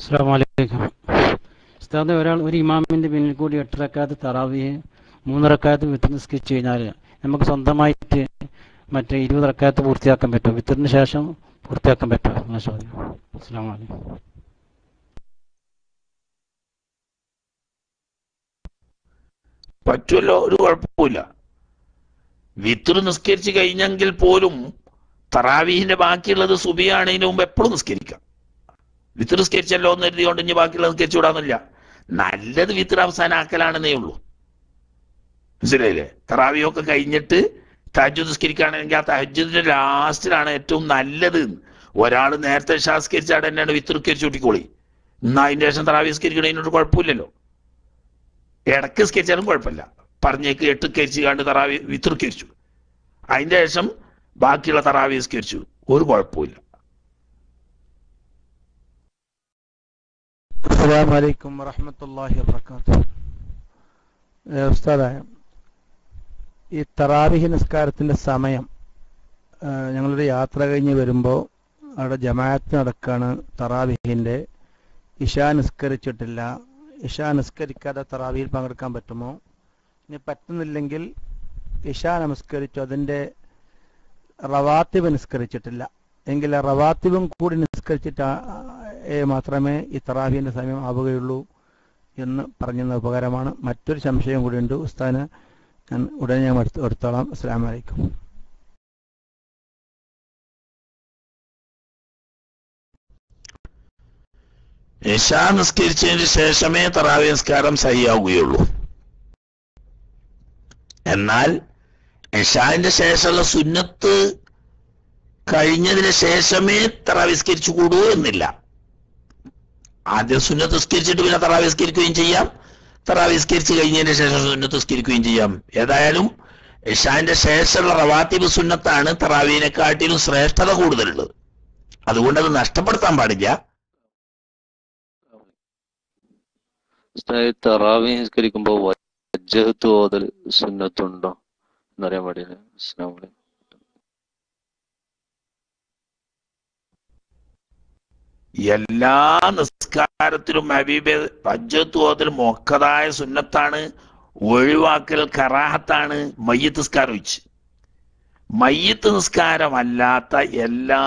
അസ്സാം വലൈക്കും ഉസ്താദ് ഒരാൾ ഒരു ഇമാമിന്റെ പിന്നിൽ കൂടി എട്ട് റക്കാത്ത് തറാവിയെ മൂന്ന് റക്കാത്ത് വിത്ത് നിസ്കരിച്ച് കഴിഞ്ഞാൽ നമുക്ക് സ്വന്തമായിട്ട് മറ്റേ ഇരുപത് റക്കാത്ത് പൂർത്തിയാക്കാൻ പറ്റും. വിത്തറിന് ശേഷം പൂർത്തിയാക്കാൻ പറ്റും. അസ്സാം പറ്റുമല്ലോ? ഒരു കുഴപ്പമില്ല വിത്തർ നിസ്കരിച്ച് കഴിഞ്ഞെങ്കിൽ പോലും തറാവീഹിന്റെ ബാക്കിയുള്ളത് സുബിയാണതിന് മുമ്പ് എപ്പോഴും നിസ്കരിക്കാം. വിത്തർ നിസ്കരിച്ചല്ലോ എന്ന് എഴുതിയോണ്ട് ഇനി ബാക്കിയുള്ളത് നിസ്കരിച്ചു വിടാന്നില്ല. നല്ലത് വിത്ത് അവസാനം ആക്കലാണെന്നേ ഉള്ളൂ. മനസ്സിലായില്ലേ? തറാവിയൊക്കെ കഴിഞ്ഞിട്ട് തഹജ് നിസ്കരിക്കുകയാണെങ്കിൽ ആ തഹജുദിന്റെ ലാസ്റ്റിലാണ് ഏറ്റവും നല്ലത്. ഒരാൾ നേരത്തെ ശാസ്കരിച്ചാട് തന്നെയാണ് വിത്തർ നിസ്കരിച്ചു കൂട്ടിക്കോളി എന്നാ അതിന്റെ ശേഷം തറാവി നിസ്കരിക്കണതിനൊരു കുഴപ്പമില്ലല്ലോ. ഇടയ്ക്ക് സ്കരിച്ചാലും കുഴപ്പമില്ല. പറഞ്ഞേക്ക് എട്ട് കരിച്ച് കണ്ട് തറാവി വിത്തൃക്കരിച്ചു അതിന്റെ ശേഷം ബാക്കിയുള്ള തറാവി സ്കരിച്ചു ഒരു കുഴപ്പമില്ല അസ്സലാമു അലൈക്കും വറഹ്മത്തുള്ളാഹി വബറകാതുഹു. ഏ, ഉസ്താദേ ഈ തറാവിഹി നിസ്കാരത്തിന്റെ സമയം ഞങ്ങളുടെ യാത്ര കഴിഞ്ഞ് വരുമ്പോൾ അവിടെ ജമാഅത്ത് നടക്കാണ് തറാവീഹിന്റെ. ഇഷാ നിസ്കരിച്ചിട്ടില്ല. ഇഷാ നിസ്കരിക്കാതെ തറാവിയിൽ പങ്കെടുക്കാൻ പറ്റുമോ? ഇനി പറ്റുന്നില്ലെങ്കിൽ ഇഷാ നമസ്കരിച്ചു അതിന്റെ റവാത്തിബ് നിസ്കരിച്ചിട്ടില്ല. എങ്കിൽ റവാത്തിബും കൂടി നിസ്കരിച്ചിട്ട് മാത്രമേ ഈ തറാവീന്റെ സമയം ആവുകയുള്ളൂ എന്ന് പറഞ്ഞത് ഉപകാരമാണ്. മറ്റൊരു സംശയം കൂടി ഉണ്ട്. ഉസ്താന് ഞാൻ ഉടനെ ഞാൻ എടുത്ത് എടുത്തോളാം. അസ്സാം വലൈക്കും ഇശാ നിസ്കരിച്ചതിന് ശേഷമേ തറാവി നിസ്കാരം സഹിയാവുകയുള്ളൂ. എന്നാൽ ഇഷാന്റെ ശേഷമുള്ള സുന്നത്ത് കഴിഞ്ഞതിന് ശേഷമേ തറാവിസ്കരിച്ചു കൂടൂ എന്നില്ല. ആദ്യം സുന്നത്ത് നിസ്കരിച്ചിട്ട് പിന്നെ തറാവി നിസ്കരിക്കുകയും ചെയ്യാം. തറാവി നിസ്കരിച്ച് കഴിഞ്ഞതിന് ശേഷം സുന്നത്ത് നിസ്കരിക്കുകയും ചെയ്യാം. ഏതായാലും ഇഷാന്റെ ശേഷമുള്ള റവാത്തിബ് സുന്നത്താണ് തറാവീനെക്കാട്ടിലും ശ്രേഷ്ഠത കൂടുതലുള്ളത്. അതുകൊണ്ട് അത് നഷ്ടപ്പെടുത്താൻ പാടില്ല. ഉസ്താദ് തറാവി നിസ്കരിക്കുമ്പോ വജ്ജഹത്ത് ഓതൽ സുന്നത്തുണ്ടോ എന്നറിയാൻ പാടില്ല? എല്ലാ നിസ്കാരത്തിലും ഹബീബെ പഞ്ചത്വത്തിൽ മൊക്കതായ സുന്നത്താണ്. ഒഴിവാക്കൽ കറാഹത്താണ് മയ്യത്ത് നിസ്കാരം വെച്ച്. മയ്യത്ത് നിസ്കാരമല്ലാത്ത എല്ലാ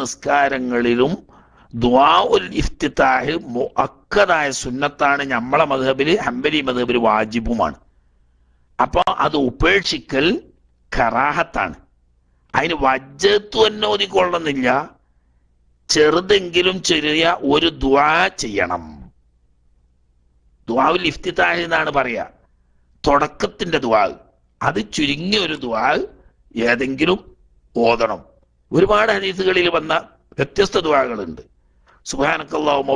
നിസ്കാരങ്ങളിലും ദ്വാഉൽ ഇഫ്തിതാഹ് മുഅക്കദായ സുന്നത്താണ് നമ്മളെ മധബിൽ ഹംബലി മധബിൽ വാജിബുമാണ്. അപ്പോൾ അത് ഉപേക്ഷിക്കൽ കറാഹത്താണ്. അതിന് വജ്ജത്വം തന്നെ ഒതുക്കൊള്ളുന്നില്ല ചെറുതെങ്കിലും ചെറിയ ഒരു ദ്വാ ചെയ്യണം. ദ്വാവിൽ ഇഫ്തിതാഹ് എന്നാണ് പറയുക തുടക്കത്തിന്റെ ദ്വാ അത് ചുരുങ്ങിയ ഒരു ദ്വാ ഏതെങ്കിലും ഓതണം. ഒരുപാട് ഹദീസുകളിൽ വന്ന വ്യത്യസ്ത ദ്വാകളുണ്ട് സുഹാനക്കല്ലാവും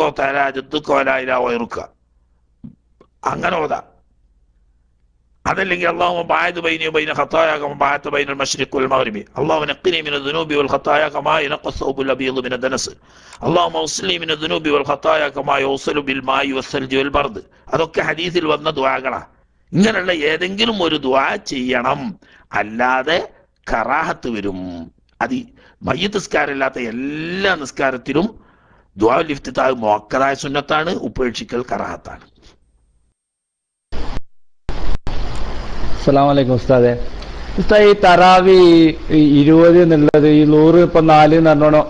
വതആല ജദ്ദുക വലാ ഇലാഹ ഗൈറുക അങ്ങനെ ഓതാ. അതല്ലെങ്കിൽ അള്ളാഹു ബൈന ബൈനൽ മഗ്രിബി. മിന വൽ ദനസ്. വൽ യൗസലു ബിൽ ബർദ്. അതൊക്കെ ഹദീസിൽ വന്ന ദുആകളാ. ഇങ്ങനെയുള്ള ഏതെങ്കിലും ഒരു ദുആ ചെയ്യണം. അല്ലാതെ കറാഹത്ത് വരും. അത് മയ്യത്ത് നിസ്കാരമില്ലാത്ത എല്ലാ നിസ്കാരത്തിലും ദ്വാൽ ഇഫ്തിതാഹ് മോക്കതായ സുന്നത്താണ് ഉപേക്ഷിക്കൽ കറാഹത്താണ്. അസ്സലാമു വലൈക്കും ഉസ്താദെ. ഉസ്താദ് ഈ തറാവി ഇരുപത് എന്നുള്ളത് ഈ നൂറ് ഇപ്പൊ നാല് എന്ന് പറഞ്ഞോ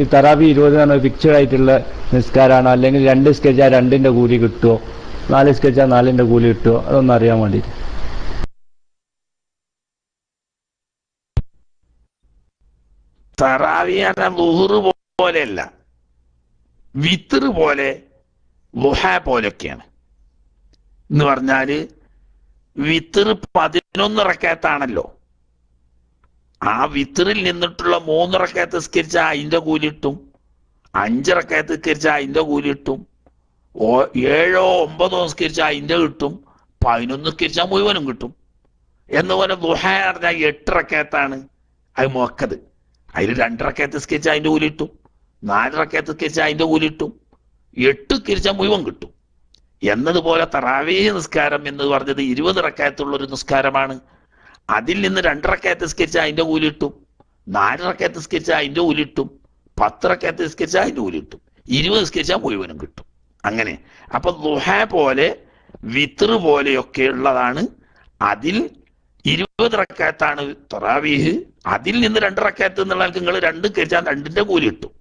ഈ തറാവി ഇരുപത് എന്ന് പറഞ്ഞ ഫിക്സഡ് ആയിട്ടുള്ള നിസ്കാരമാണോ അല്ലെങ്കിൽ രണ്ട് സ്കെച്ചാ രണ്ടിന്റെ കൂലി കിട്ടുമോ നാല് സ്കെച്ചാ നാലിന്റെ കൂലി കിട്ടുമോ അതൊന്നും അറിയാൻ വേണ്ടിയിട്ട് തറാവി ലുഹറ് പോലെയല്ല. വിത്തർ പോലെ ലുഹ പോലൊക്കെയാണ് എന്ന് പറഞ്ഞാൽ വിത്തർ പതിനൊന്ന് റക്കാത്താണല്ലോ ആ വിത്തിറിൽ നിന്നിട്ടുള്ള മൂന്ന് റക്കാത്ത് സ്കരിച്ചാൽ അതിന്റെ കൂലി കിട്ടും അഞ്ച് റക്കാത്ത് സ്കരിച്ചാൽ അതിന്റെ കൂലി കിട്ടും ഓ ഏഴോ ഒമ്പതോ സ്കരിച്ച അതിന്റെ കിട്ടും പതിനൊന്ന് സ്കരിച്ച മുഴുവനും കിട്ടും. എന്നുപോലെ ദുഹ പറഞ്ഞാൽ എട്ട് റക്കാത്താണ് അത് മുക്കത് അതിൽ രണ്ടറക്കത്ത് സ്കരിച്ച അതിന്റെ കൂലി കിട്ടും നാലറക്കത്ത് സ്കരിച്ച അതിന്റെ കൂലി കിട്ടും എട്ട് സ്കരിച്ച മുഴുവൻ കിട്ടും. എന്നതുപോലെ തറാവേ നിസ്കാരം എന്ന് പറഞ്ഞത് ഇരുപത് റക്കായത്തുള്ള ഒരു നിസ്കാരമാണ്. അതിൽ നിന്ന് രണ്ടിറക്കായത്ത് നിസ്കരിച്ചാൽ അതിന്റെ കൂലി കിട്ടും നാലറക്കയത്ത് നിസ്കരിച്ചാൽ അതിന്റെ കൂലി കിട്ടും പത്ത് റക്കാത്ത് നിസ്കരിച്ചാൽ അതിന്റെ കൂലി കിട്ടും ഇരുപത് നിസ്കരിച്ചാൽ മുഴുവനും കിട്ടും. അങ്ങനെ. അപ്പൊ ദുഹ പോലെ വിത്ർ പോലെയൊക്കെ ഉള്ളതാണ് അതിൽ ഇരുപത് റക്കാത്താണ് തൊറാവീഹ്. അതിൽ നിന്ന് രണ്ട് റക്കാത്ത് എന്നുള്ള നിങ്ങൾ രണ്ട് കഴിച്ചാൽ രണ്ടിന്റെ കൂലി കിട്ടും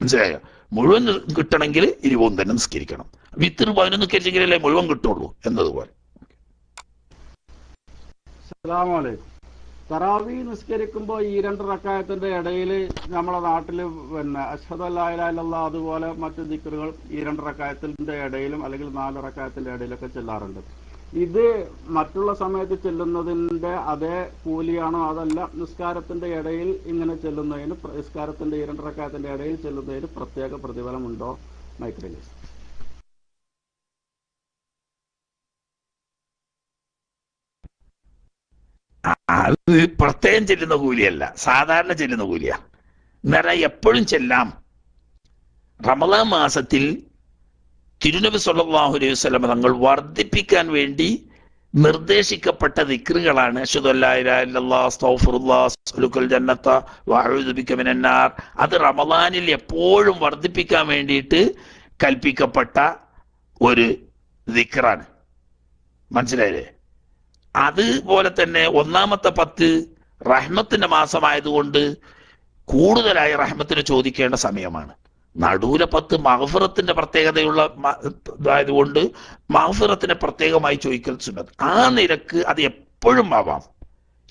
മനസ്സിലായോ? മുഴുവൻ കിട്ടണമെങ്കിൽ ഇരുപതും തന്നെ നിസ്കരിക്കണം. വിത്തിർ പതിനൊന്ന് കരിച്ചെങ്കിലല്ലേ മുഴുവൻ കിട്ടുള്ളൂ എന്നതുപോലെ. തറാവി നിസ്കരിക്കുമ്പോൾ ഈ രണ്ട് റക്കായത്തിന്റെ ഇടയിൽ നമ്മളെ നാട്ടിൽ പിന്നെ അഷ്ഹദ് അല്ലാ അതുപോലെ മറ്റു ദിക്കറുകൾ ഈ രണ്ട് റക്കായത്തിന്റെ ഇടയിലും അല്ലെങ്കിൽ നാല് റക്കായത്തിന്റെ ഇടയിലൊക്കെ ചെല്ലാറുണ്ട്. ഇത് മറ്റുള്ള സമയത്ത് ചെല്ലുന്നതിന്റെ അതേ കൂലിയാണോ അതല്ല നിസ്കാരത്തിന്റെ ഇടയിൽ ഇങ്ങനെ ചെല്ലുന്നതിന് നിസ്കാരത്തിന്റെ ഈ ഇടയിൽ ചെല്ലുന്നതിന് പ്രത്യേക പ്രതിഫലമുണ്ടോ മൈക്രേലീസ്? അത് പ്രത്യേകം ചെല്ലുന്ന കൂലിയല്ല. സാധാരണ ചെല്ലുന്ന കൂലിയാ. എന്ന് എപ്പോഴും ചെല്ലാം. റമദാൻ മാസത്തിൽ തിരുനബി സല്ലാഹു അലൈഹി വസല്ലം തങ്ങൾ വർദ്ധിപ്പിക്കാൻ വേണ്ടി നിർദ്ദേശിക്കപ്പെട്ട ദിക്റുകളാണ്. അത് റമദാനിൽ എപ്പോഴും വർദ്ധിപ്പിക്കാൻ വേണ്ടിയിട്ട് കൽപ്പിക്കപ്പെട്ട ഒരു ദിക്റാണ്. മനസ്സിലായില്ലേ? അതുപോലെ തന്നെ ഒന്നാമത്തെ പത്ത് റഹ്മത്തിന്റെ മാസമായതുകൊണ്ട് കൂടുതലായി റഹ്മത്തിന് ചോദിക്കേണ്ട സമയമാണ്. നടുവിലെ പത്ത് മഹഫിറത്തിന്റെ പ്രത്യേകതയുള്ള ഇതായതുകൊണ്ട് മഹഫിറത്തിനെ പ്രത്യേകമായി ചോദിക്കൽ സുന്നത്ത്. ആ നിരക്ക് അത് എപ്പോഴും ആവാം.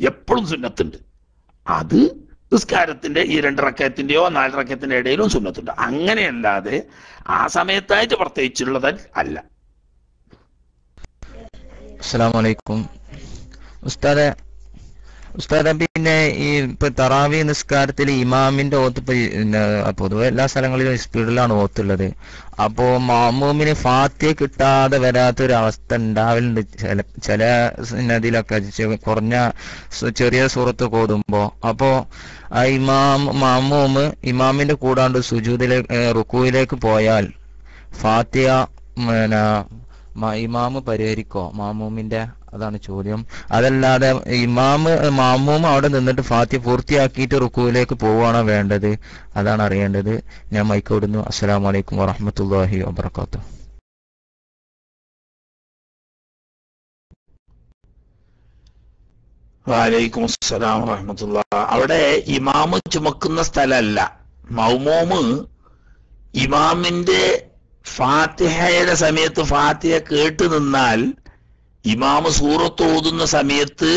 എപ്പോഴും സുന്നത്തുണ്ട്. അത് നിസ്കാരത്തിന്റെ ഈ രണ്ട് റക്കയത്തിന്റെയോ നാല് റക്കയത്തിന്റെ ഇടയിലും സുന്നത്തുണ്ട്. അങ്ങനെയല്ലാതെ ആ സമയത്തായിട്ട് പ്രത്യേകിച്ചുള്ളത് അല്ല. അലൈക്കും. ഉസ്താദെ ഉസ്താദെ പിന്നെ ഈ ഇപ്പൊ തറാവി നിസ്കാരത്തിൽ ഇമാമിന്റെ ഓത്ത് ഇപ്പൊ പൊതുവെ എല്ലാ സ്ഥലങ്ങളിലും സ്പീഡിലാണ് ഓത്തുള്ളത്. അപ്പോ മാമൂമിന് ഫാത്തിയ കിട്ടാതെ വരാത്ത ഒരു അവസ്ഥ ഉണ്ടാവലുണ്ട് ചില ചില നദിയിലൊക്കെ കുറഞ്ഞ ചെറിയ സൂറത്ത് കോതുമ്പോ അപ്പോ ആ ഇമാം മാമൂമ് ഇമാമിന്റെ കൂടാണ്ട് സുജൂദിലേക്ക് റുക്കുവിലേക്ക് പോയാൽ ഫാത്തിയ ഇമാമ് പരിഹരിക്കോ? മാമൂമിന്റെ അതാണ് ചോദ്യം. അതല്ലാതെ ഇമാമ് മാമൂമ് അവിടെ നിന്നിട്ട് ഫാത്തി പൂർത്തിയാക്കിയിട്ട് റുക്കുവിലേക്ക് പോവുകയാണോ വേണ്ടത്? അതാണ് അറിയേണ്ടത്. ഞാൻ മൈക്ക് വിടുന്നു അസ്സലാമു അലൈക്കും വറഹ്മത്തുള്ളാഹി വാബർക്കാത്തു വാലൈക്കും അസ്സലാം വറഹമത്തുള്ള അവിടെ ഇമാമ് ചുമക്കുന്ന സ്ഥലമല്ല. മൗമോമ് ഇമാമിന്റെ ഫാത്തിഹയുടെ സമയത്ത് ഫാത്തിഹ കേട്ട് നിന്നാൽ ഇമാമ് സൂറത്ത് ഓതുന്ന സമയത്ത്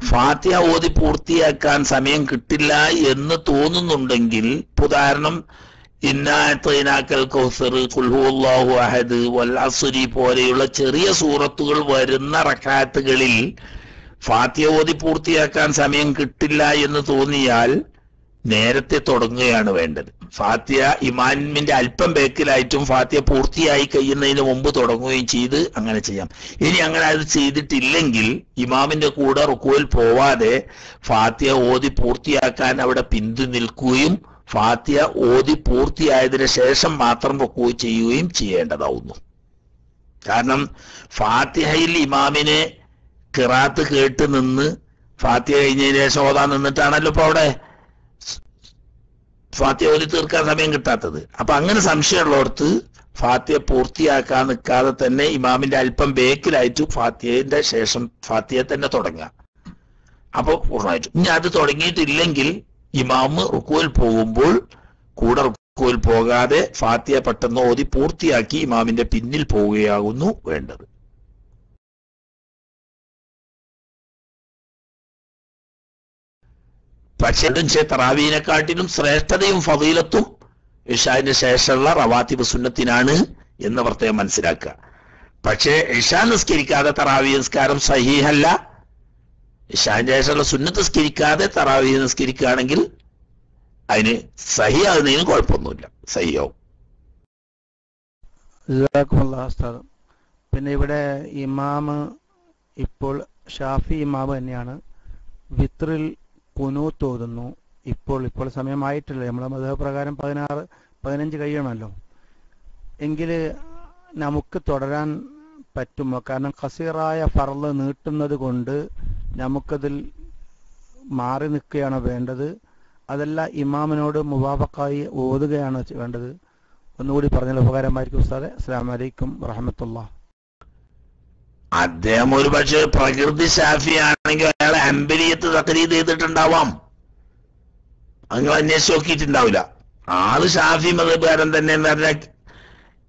ഫാത്തിഹ ഓതി പൂർത്തിയാക്കാൻ സമയം കിട്ടില്ല എന്ന് തോന്നുന്നുണ്ടെങ്കിൽ ഉദാഹരണം ഇന്നാത്തൈനാക്കൽ കൗസർ കുൽഹുല്ലാഹു അഹദ് വൽ അസുരി പോലെയുള്ള ചെറിയ സൂറത്തുകൾ വരുന്ന റക്കാത്തുകളിൽ ഫാത്തിഹ ഓതി പൂർത്തിയാക്കാൻ സമയം കിട്ടില്ല എന്ന് തോന്നിയാൽ നേരത്തെ തുടങ്ങുകയാണ് വേണ്ടത്. ഫാത്തിയ ഇമാമിന്റെ അല്പം ബേക്കിലായിട്ടും ഫാത്തിയ പൂർത്തിയായി കഴിയുന്നതിന് മുമ്പ് തുടങ്ങുകയും ചെയ്ത് അങ്ങനെ ചെയ്യാം. ഇനി അങ്ങനെ അത് ചെയ്തിട്ടില്ലെങ്കിൽ ഇമാമിന്റെ കൂടെ റുക്കുവിൽ പോവാതെ ഫാത്തിയ ഓതി പൂർത്തിയാക്കാൻ അവിടെ പിന്തു നിൽക്കുകയും ഫാത്തിയ ഓതി പൂർത്തിയായതിനു ശേഷം മാത്രം റുക്കു ചെയ്യുകയും ചെയ്യേണ്ടതാവുന്നു. കാരണം ഫാത്തിഹയിൽ ഇമാമിനെ കിറാത്ത് കേട്ട് നിന്ന് ഫാത്തിയ കഴിഞ്ഞതിന് ശേഷം ഓതാൻ നിന്നിട്ടാണല്ലോ ഇപ്പൊ അവിടെ ഫാത്തിയ ഓതി തീർക്കാൻ സമയം കിട്ടാത്തത്. അപ്പൊ അങ്ങനെ സംശയമുള്ളവർക്ക് ഫാത്തിയ പൂർത്തിയാക്കാൻ നിൽക്കാതെ തന്നെ ഇമാമിന്റെ അല്പം ബേക്കിലായിട്ട് ഫാത്തിയന്റെ ശേഷം ഫാത്തിയെ തന്നെ തുടങ്ങുക. അപ്പൊ പൂർണമായിട്ടും ഇനി അത് തുടങ്ങിയിട്ടില്ലെങ്കിൽ ഇമാമ് റുക്കുവിൽ പോകുമ്പോൾ കൂടെ റുക്കുവിൽ പോകാതെ ഫാത്തിയ പെട്ടെന്ന് ഓതി പൂർത്തിയാക്കി ഇമാമിന്റെ പിന്നിൽ പോവുകയാകുന്നു വേണ്ടത്. പക്ഷെ തറാവീനെക്കാട്ടിലും ശ്രേഷ്ഠതയും ഫതീലത്തും ഇഷാന് ശേഷമുള്ള റവാത്തിബ് സുന്നത്തിനാണ് എന്ന് പ്രത്യേകം മനസ്സിലാക്കുക. പക്ഷേ ഇഷാ നിസ്കരിക്കാതെ തറാവി നിസ്കാരം സഹീഹല്ല. ഇഷാന്റെ ശേഷമുള്ള സുന്നത്ത് നിസ്കരിക്കാതെ തറാവി നിസ്കരിക്കുകയാണെങ്കിൽ അതിന് സഹിയാകുന്നതിന് കുഴപ്പമൊന്നുമില്ല. സഹിയാവും പിന്നെ ഇവിടെ ഇമാമ് ഇപ്പോൾ ഷാഫി ഇമാമ് തന്നെയാണ്. വിത്രിൽ കുനൂത്ത് ഓതുന്നു ഇപ്പോൾ ഇപ്പോൾ സമയമായിട്ടില്ല. നമ്മുടെ മതപ്രകാരം പതിനാറ് പതിനഞ്ച് കഴിയണമല്ലോ. എങ്കിൽ നമുക്ക് തുടരാൻ പറ്റുമോ? കാരണം കസീറായ ഫറൽ നീട്ടുന്നത് കൊണ്ട് നമുക്കതിൽ മാറി നിൽക്കുകയാണ് വേണ്ടത്. അതല്ല ഇമാമിനോട് മുബാബക്കായി ഓതുകയാണ് വേണ്ടത്. ഒന്നുകൂടി പറഞ്ഞാൽ ഉപകാരമായിരിക്കും. ഉസ്താദെ അസ്സാം വലൈക്കും വറഹമത്തുള്ള അദ്ദേഹം ഒരു പക്ഷേ പ്രകൃതി ഷാഫിയാണെങ്കിൽ അയാളെ അമ്പരിയത്ത് തക്രീത് ചെയ്തിട്ടുണ്ടാവാം. നിങ്ങൾ അന്വേഷിച്ച് നോക്കിയിട്ടുണ്ടാവില്ല. ആൾ ഷാഫി മതകാരൻ തന്നെ എന്ന് പറഞ്ഞാൽ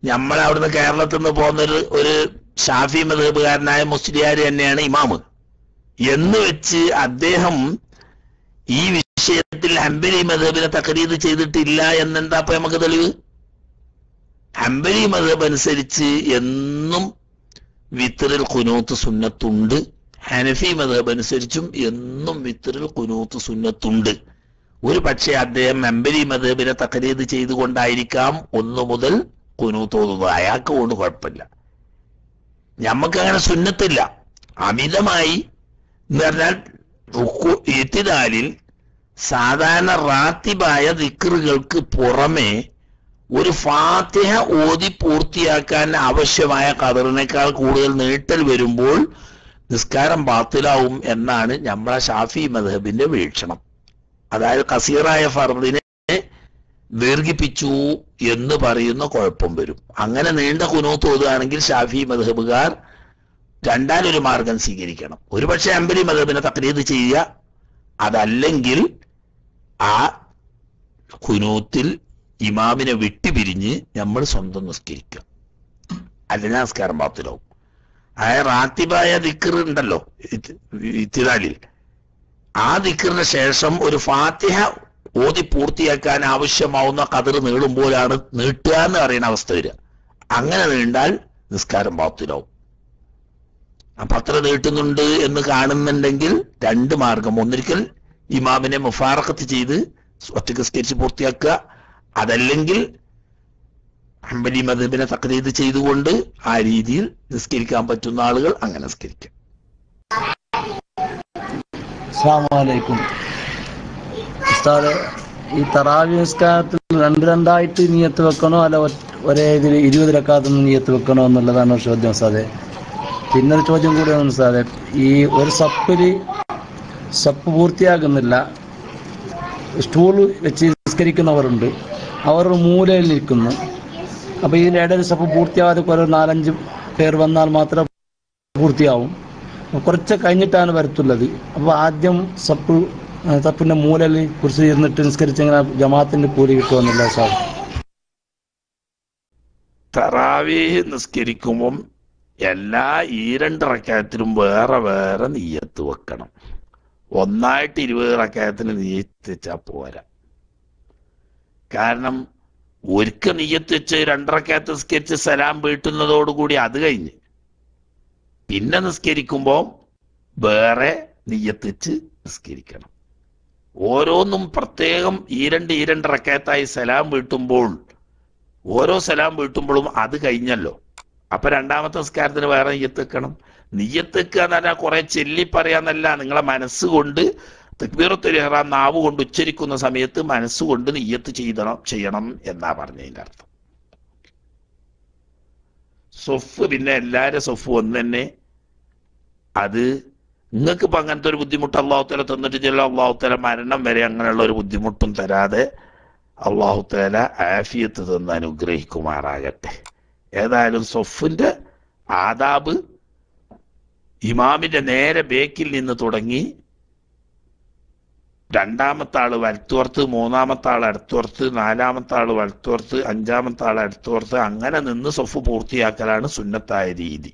നമ്മളെ അവിടുന്ന് കേരളത്തിൽ നിന്ന് പോകുന്നൊരു ഒരു ഷാഫി മതകാരനായ മുസ്ലിയാർ തന്നെയാണ് ഇമാമ്. എന്ന് വെച്ച് അദ്ദേഹം ഈ വിഷയത്തിൽ ഹംബലി മതബിനെ തക്രീത് ചെയ്തിട്ടില്ല എന്നെന്താ അപ്പൊ നമുക്ക് തെളിവ്? ഹംബലി മതബ് അനുസരിച്ച് എന്നും വിത്തറിൽ കുനൂത്ത് സുന്നത്തുണ്ട്. ഹനഫി മതബ് അനുസരിച്ചും എന്നും വിത്തറിൽ കുനൂത്ത് സുന്നത്തുണ്ട്. ഒരു പക്ഷേ അദ്ദേഹം ഹംബലി മതബിനെ തക്കരീത് ചെയ്തുകൊണ്ടായിരിക്കാം ഒന്നു മുതൽ കുനൂത്ത് ഓതുന്നത് അയാൾക്ക് കൊണ്ട് കുഴപ്പമില്ല. ഞമ്മക്ക് അങ്ങനെ സുന്നത്തില്ല. അമിതമായി എന്ന് പറഞ്ഞാൽ ഇത്തിദാലിൽ സാധാരണ റാത്തിബായ ദിക്കറുകൾക്ക് പുറമെ ഒരു ഫാത്തിഹ ഓതി പൂർത്തിയാക്കാൻ ആവശ്യമായ കതറിനേക്കാൾ കൂടുതൽ നീട്ടൽ വരുമ്പോൾ നിസ്കാരം ബാത്തിലാവും എന്നാണ് നമ്മളെ ഷാഫി മധബിന്റെ വീക്ഷണം. അതായത് കസീറായ ഫർദിനെ ദീർഘിപ്പിച്ചു എന്ന് പറയുന്ന കുഴപ്പം വരും. അങ്ങനെ നീണ്ട കുനൂത്ത് ഓതുകയാണെങ്കിൽ ഷാഫി മധബുകാർ രണ്ടാലൊരു മാർഗം സ്വീകരിക്കണം. ഒരുപക്ഷെ അമ്പലി മധബിനെ തക്രീത് ചെയ്യുക അതല്ലെങ്കിൽ ആ കുനൂത്തിൽ ഇമാമിനെ വിട്ടുപിരിഞ്ഞ് നമ്മൾ സ്വന്തം നിസ്കരിക്കുക. അല്ലെങ്കിൽ നമസ്കാരം പാത്തിലാവും ആ റാത്തിബായ ദിക്കർ ഉണ്ടല്ലോ ഇത്- ആ ദിക്കറിന് ശേഷം ഒരു ഫാത്തിഹ ഓതി പൂർത്തിയാക്കാൻ ആവശ്യമാവുന്ന കതിർ നീളുമ്പോഴാണ് നീട്ടുക എന്ന് പറയുന്ന അവസ്ഥ വരിക. അങ്ങനെ നീണ്ടാൽ നിസ്കാരം പാത്തിലാവും അപ്പൊ അത്ര നീട്ടുന്നുണ്ട് എന്ന് കാണുന്നുണ്ടെങ്കിൽ രണ്ട് മാർഗം. ഒന്നിരിക്കൽ ഇമാമിനെ മുഫാറക്കത്ത് ചെയ്ത് ഒറ്റയ്ക്ക് സ്കെച്ച് പൂർത്തിയാക്കുക. അതല്ലെങ്കിൽ ഹംബലി മദബിനെ തക്കതീത് ചെയ്തുകൊണ്ട് ആ രീതിയിൽ നിസ്കരിക്കാൻ പറ്റുന്ന ആളുകൾ അങ്ങനെ നിസ്കരിക്കാം. ഈ തറാവി നിസ്കാരത്തിൽ രണ്ട് രണ്ടായിട്ട് നീയത്ത് വെക്കണോ? അല്ല ഒരേ ഇതിൽ ഇരുപത് രക്കാത്ത നീയത്ത് വെക്കണോ എന്നുള്ളതാണ് ചോദ്യം ഉസ്താദെ. പിന്നൊരു ചോദ്യം കൂടിയാണ് സാറെ ഈ ഒരു സപ്പിൽ സപ്പ് പൂർത്തിയാകുന്നില്ല സ്റ്റൂൾ വെച്ച് നിസ്കരിക്കുന്നവരുണ്ട്. അവർ നിൽക്കുന്നു. അപ്പോൾ ഇതിനിടയിൽ സപ്പ് പൂർത്തിയാവാതെ കുറേ നാലഞ്ച് പേർ വന്നാൽ മാത്രമേ പൂർത്തിയാവും. കുറച്ച് കഴിഞ്ഞിട്ടാണ് വരത്തുള്ളത്. അപ്പോൾ ആദ്യം സപ്പ് സപ്പിന്റെ മൂലയിൽ കുറിച്ച് ഇരുന്നിട്ട് നിസ്കരിച്ച് ഇങ്ങനെ ജമാഅത്തിന്റെ കൂലി കിട്ടുമെന്നില്ല സാർ. തറാവീഹ് നിസ്കരിക്കുമ്പം എല്ലാ ഈ രണ്ട് റക്കായത്തിനും വേറെ വേറെ നീയത്ത് വെക്കണം. ഒന്നായിട്ട് ഇരുപത് റക്കായത്തിന് നീയത്ത് വെച്ചാൽ പോരാ. കാരണം ഒരുക്ക നീയത്ത് വെച്ച് രണ്ടരക്കകത്ത് നിസ്കരിച്ച് സലാം വീട്ടുന്നതോടുകൂടി അത് കഴിഞ്ഞ് പിന്നെ നിസ്കരിക്കുമ്പോൾ വേറെ നീയത്ത് വെച്ച് നിസ്കരിക്കണം. ഓരോന്നും പ്രത്യേകം ഈ രണ്ട് ഈ രണ്ട് റക്കായത്തായി സലാം വീട്ടുമ്പോൾ ഓരോ സലാം വീട്ടുമ്പോഴും അത് കഴിഞ്ഞല്ലോ. അപ്പൊ രണ്ടാമത്തെ നിസ്കാരത്തിന് വേറെ നെയ്യത്ത് വെക്കണം. നെയ്യത്ത് വെക്കുക എന്ന് പറഞ്ഞാൽ കുറെ ചെല്ലി പറയാന്നല്ല നിങ്ങളെ മനസ്സുകൊണ്ട് തക്ബീറത്തുൽ ഇഹ്റാം നാവ് കൊണ്ട് ഉച്ചരിക്കുന്ന സമയത്ത് മനസ്സുകൊണ്ട് നെയ്യത്ത് ചെയ്തണം ചെയ്യണം എന്നാ പറഞ്ഞതിന്റെ അർത്ഥം. സൊഫ് പിന്നെ എല്ലാവരും സൊഫ് ഒന്ന് തന്നെ. അത് നിങ്ങൾക്ക് ഇപ്പം അങ്ങനത്തെ ഒരു ബുദ്ധിമുട്ട് അള്ളാഹുത്തല തന്നിട്ട് ചില അള്ളാഹുത്തല മരണം വരെ അങ്ങനെയുള്ള ഒരു ബുദ്ധിമുട്ടും തരാതെ അള്ളാഹുത്തല ആഫിയത്ത് തന്ന് അനുഗ്രഹിക്കുമാറാകട്ടെ. ഏതായാലും സൊഫിന്റെ ആദാബ് ഇമാമിന്റെ നേരെ ബേക്കിൽ നിന്ന് തുടങ്ങി രണ്ടാമത്തെ ആൾ വലത്തോർത്ത് മൂന്നാമത്തെ ആൾ അടുത്തോർത്ത് നാലാമത്തെ ആൾ വലത്തോർത്ത് അഞ്ചാമത്തെ ആൾ അടുത്തോർത്ത് അങ്ങനെ നിന്ന് സൊഫ് പൂർത്തിയാക്കലാണ് സുന്നത്തായ രീതി.